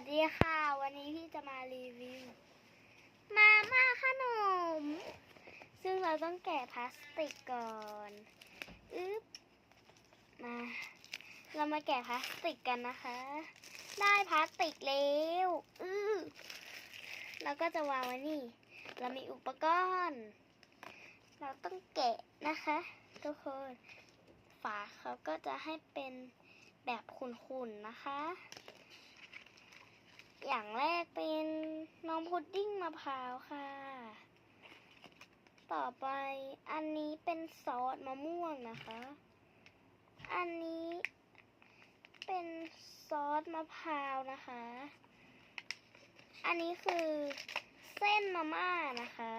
สดีค่ะ วันนี้พี่จะมารีวิว มาม่าขนม ซึ่งเราต้องแกะพลาสติกก่อนอึ๊บมา เรามาแกะพลาสติกกันนะคะ ได้พลาสติกแล้วอือเราก็จะวางไว้นี่ เรามีอุปกรณ์ เราต้องแกะนะคะ ทุกคน ฝาเขาก็จะให้เป็นแบบขุ่นๆนะคะ อย่างแรกเป็นน้องพุดดิ้งมะพร้าวค่ะ ต่อไปอันนี้เป็นซอสมะม่วงนะคะ อันนี้เป็นซอสมะพร้าวนะคะ อันนี้คือเส้นมาม่านะคะ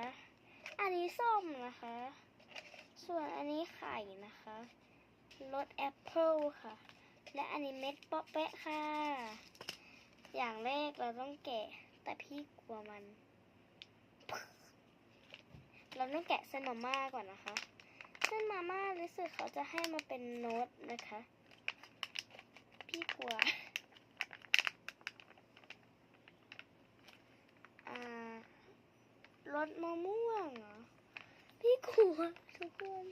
อันนี้ส้มนะคะ ส่วนอันนี้ไข่นะคะรสแอปเปิลค่ะ และอันนี้เม็ดเปาะแปะค่ะ อย่างแรกเราต้องแกะ แต่พี่กลัวมัน เราต้องแกะเส้นมาม่าก่อนนะคะ เส้นมาม่ารู้สึกเขาจะให้มาเป็นโน้ตนะคะ พี่กลัวอ่ารสมะม่วงเหรอ พี่กลัวทุกคน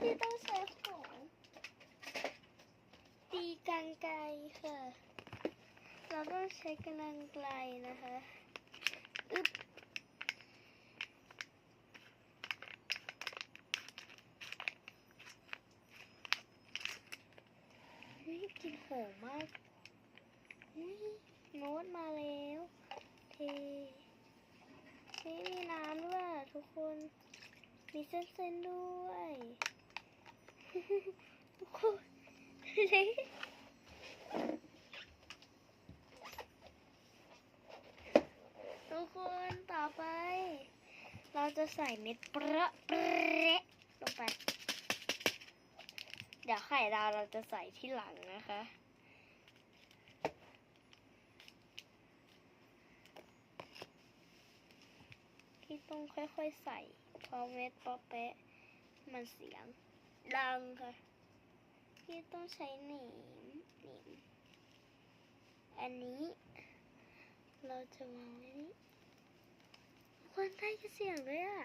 พี่ต้องใช้ของตีกันไกรค่ะ เราต้องใช้กำลังไกลนะคะอึ๊บเฮ้ยกลินหอมมากเฮ้ยโน้ตมาแล้วเทเฮ้ยมีน้ำด้วยทุกคน มีเส้นๆด้วย ทุกคนเละ ทุกคนต่อไป เราจะใส่เม็ดเปรอะเปรอะลงไป เดี๋ยวไข่ดาวเราจะใส่ที่หลังนะคะที่ต้องค่อยๆใส่เพราะเม็ดป๊อปแปะมันเสียง ดังค่ะ ที่ต้องใช้หนีมหนีมอันนี้ เราจะวางไว้นี้ คนได้ยินเสียงด้วยอะ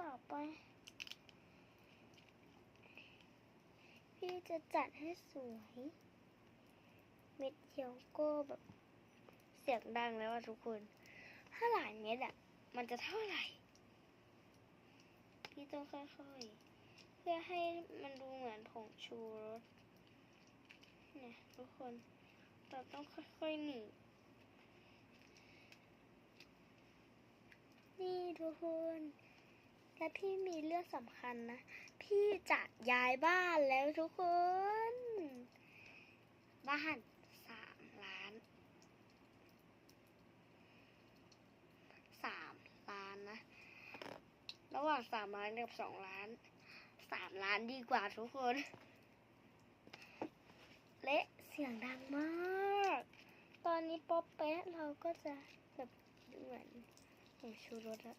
ต่อไป พี่จะจัดให้สวย เม็ดเคียวโก้แบบเสียงดังแล้วอะทุกคน ถ้าหลายเม็ดอะมันจะเท่าไหร่ พี่ต้องค่อยๆ เพื่อให้มันดูเหมือนผงชูรสเนี่ยทุกคนเราต้องค่อยๆหนีบ นี่ทุกคน และพี่มีเรื่องสำคัญนะ พี่จะย้ายบ้านแล้วทุกคน บ้านสามล้านสามล้านนะ ระหว่างสามล้านกับสองล้านสามล้านดีกว่าทุกคน เละเสียงดังมาก ตอนนี้ป๊อปแป๊ะเราก็จะแบบเหมือน ชูรสแล้ว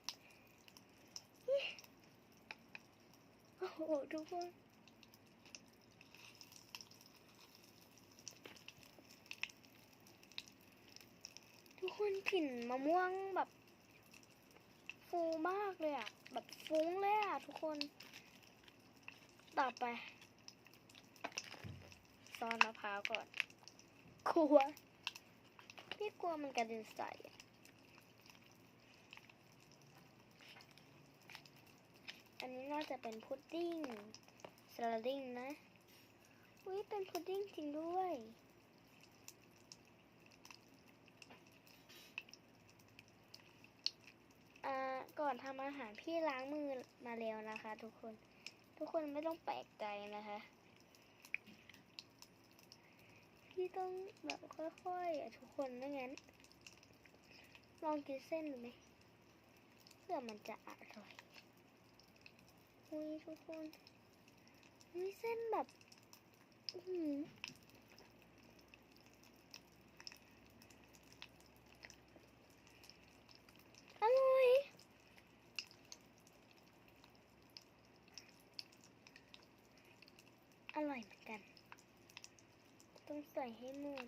อิ๊ะโอ้โหทุกคนทุกคนกลิ่นมะม่วงแบบ ฟูมากเลยอะแบบฟุ้งเลยอะทุกคน ต่อไปซอนมะพร้าวก่อนกลัว พี่กลัวมันกระเด็นใส่ อันนี้น่าจะเป็นพุดดิ้งสลัดดิ้งนะ อุ้ยเป็นพุดดิ้งจริงด้วยอ่าก่อนทำอาหารพี่ล้างมือมาแล้วนะคะ ทุกคน ทุกคนไม่ต้องแปลกใจนะคะ พี่ต้องแบบค่อยๆอะทุกคนไม่งั้น ลองกินเส้นดูไหมเพื่อมันจะอร่อย อุ้ยทุกคนอุ้ยเส้นแบบ อื้อหืออร่อยอร่อยเหมือนกัน ต้องใส่ให้หมด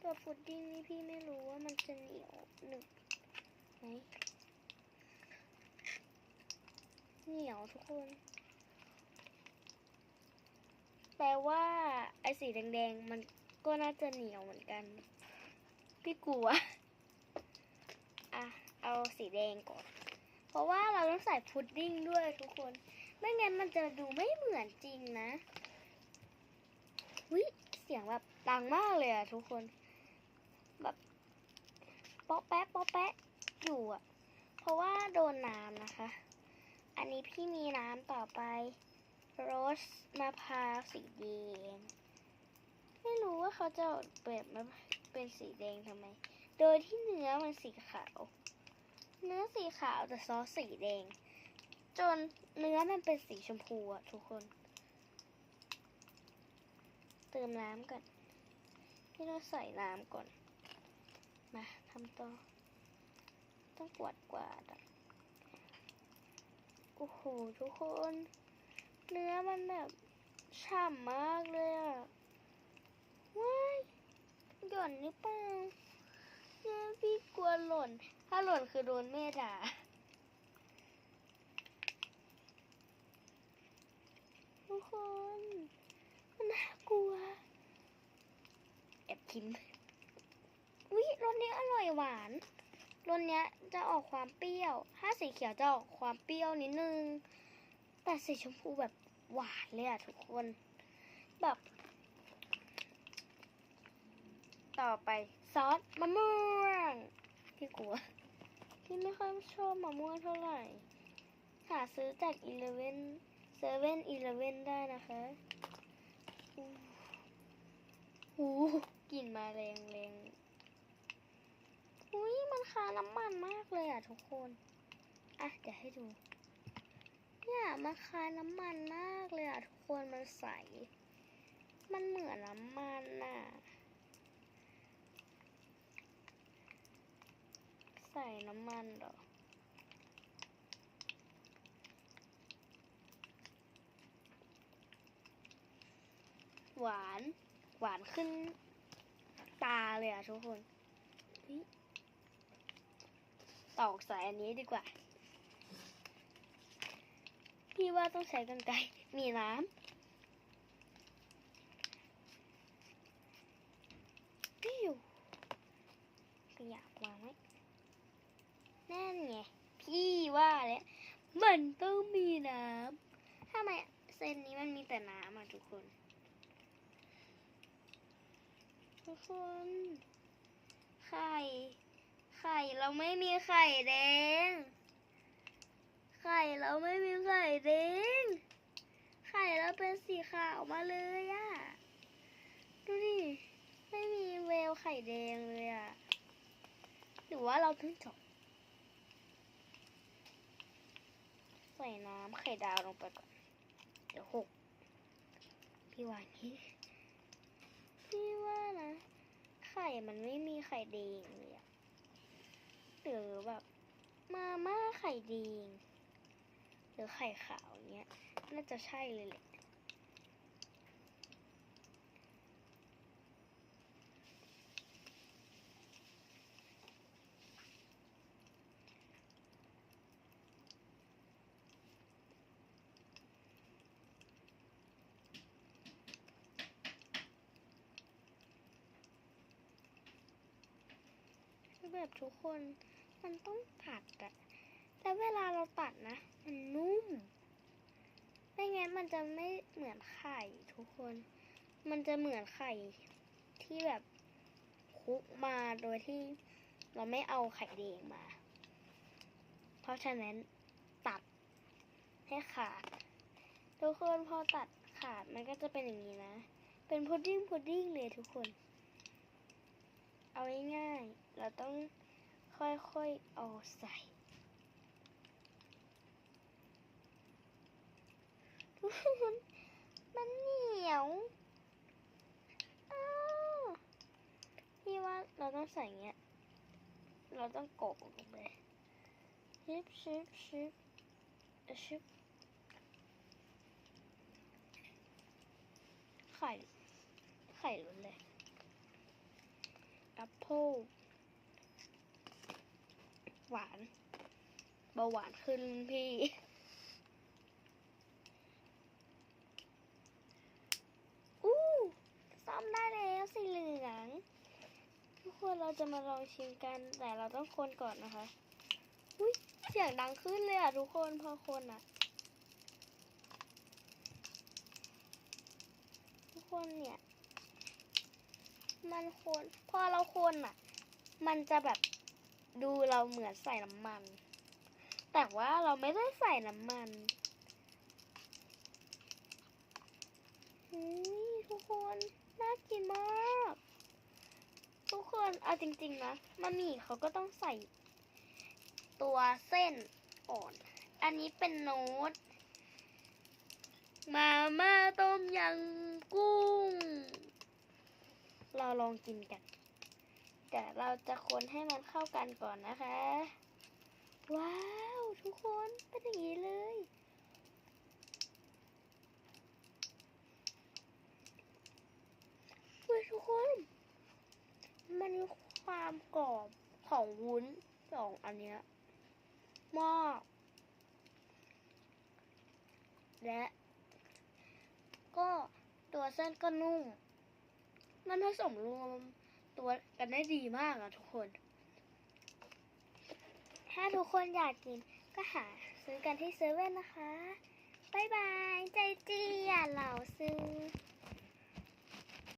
ตัวพุดดิ้งนี่พี่ไม่รู้ว่ามันจะเหนียวหนึบไหม เหนียวทุกคน แปลว่าไอ้สีแดงๆ มันก็น่าจะเหนียวเหมือนกัน พี่กลัว อะ เอาสีแดงก่อน เพราะว่าเราต้องใส่พุดดิ้งด้วยทุกคน ไม่งั้นมันจะดูไม่เหมือนจริงนะวิเสียงแบบดังมากเลยอะทุกคน แบบป๊อแป๊ะป๊อแป๊ะอยู่อะเพราะว่าโดนน้ำนะคะ อันนี้พี่มีน้ำต่อไปโรสมะพร้าวสีแดง ไม่รู้ว่าเขาจะเปิดมาเป็นสีแดงทำไม โดยที่เนื้อมันสีขาว เนื้อสีขาวแต่ซอสสีแดง จนเนื้อมันเป็นสีชมพูอะทุกคน เติมน้ำก่อน พี่เราใส่น้ำก่อน มาทำต่อ ต้องกวาดกวาดอะ อ้โห ทุกคน เนื้อมันแบบฉ่ำมากเลยอะว้ายหย่อนนี่เปล่าเนี่ยพี่กลัวหล่น ถ้าหล่นคือโดนแม่ด่า ทุกคน มันน่ากลัว แอบกินวิรสนี้อร่อยหวาน รสเนี้ยจะออกความเปรี้ยว ถ้าสีเขียวจะออกความเปรี้ยวนิดนึง แต่สีชมพูแบบหวานเลยอะทุกคน แบบ ต่อไปซอสมะม่วงพี่กลัวพี่ไม่ค่อยชอบมะม่วงเท่าไหร่ หาซื้อจากอีเลเว่นเซเว่นอีเลเว่นได้นะคะอู้หูกลิ่นมาแรงแรง อุ้ยมันคาน้ำมันมากเลยอะทุกคน อะเดี๋ยวให้ดู เนี่ยมันคายน้ำมันมากเลยอะทุกคนมันใส มันเหมือนน้ำมันน่ะ ใส่น้ำมันเหรอหวาน หวานขึ้นตาเลยอะทุกคนเฮ้ย ตอกใส่อันนี้ดีกว่า พี่ว่าต้องใช้กันไกมีน้ำปิ้วขยับวางไว้นั่นไง พี่ว่าแล้วมันต้องมีน้ำทำไมเส้นนี้มันมีแต่น้ำอะทุกคน ทุกคน ไข่ไข่ เราไม่มีไข่แดง ไข่เราไม่มีไข่แดง ไข่เราเป็นสีขาวมาเลยอะดูดิ ไม่มีแววไข่แดงเลยอะหรือว่าเราเพิ่งจบใส่น้ำไข่ดาวลงไปก่อน เดี๋ยวหก พี่ว่านี้พี่ว่านะ ไข่มันไม่มีไข่แดงเลยอะ หรือแบบมาม่าไข่แดงหรือไข่ขาวเนี้ย น่าจะใช่เลยแหละ แบบทุกคน มันต้องตัดอะแต่เวลาเราตัดนะ มันนุ่ม ไม่งั้นมันจะไม่เหมือนไข่ทุกคน มันจะเหมือนไข่ที่แบบคลุกมาโดยที่เราไม่เอาไข่แดงมา เพราะฉะนั้นตัดให้ขาด ทุกคนพอตัดขาดมันก็จะเป็นอย่างนี้นะ เป็นพุดดิ้งพุดดิ้งเลยทุกคน เอาง่าย เราต้องค่อยๆเอาใส่ มันเหนียวพี่ว่าเราต้องใส่เงี้ย เราต้องโกกลงไปชิบชิบชิบชิบไข่ ไข่ล้นเลยแอปเปิล หวาน เบาหวานขึ้นพี่ อู้ซ่อมได้แล้วสีเหลือง ทุกคนเราจะมาลองชิมกัน แต่เราต้องคนก่อนนะคะ อุ้ยเสียงดังขึ้นเลยอะทุกคนพอคนอะ ทุกคนเนี่ย มันคน พอเราคนอะ มันจะแบบ ดูเราเหมือนใส่น้ำมัน แต่ว่าเราไม่ได้ใส่น้ำมันอุ้ยทุกคนน่ากินมาก ทุกคนเอาจริงๆนะมามี่เขาก็ต้องใส่ ตัวเส้นอ่อน อันนี้เป็นโน้ตมาม่าต้มยำกุ้ง เราลองกินกัน แต่เราจะคนให้มันเข้ากันก่อนนะคะ ว้าว ทุกคนเป็นอย่างนี้เลย เฮ้ยทุกคน มันความกรอบของวุ้นสองอันเนี้ยมากและ ก็ตัวเส้นก็นุ่ม มันผสมรวม ตัวกันได้ดีมากอะทุกคน ถ้าทุกคนอยากกินก็หาซื้อกันที่เซเว่นนะคะ บ๊ายบาย ใจจีอย่าเหล่าซื้อ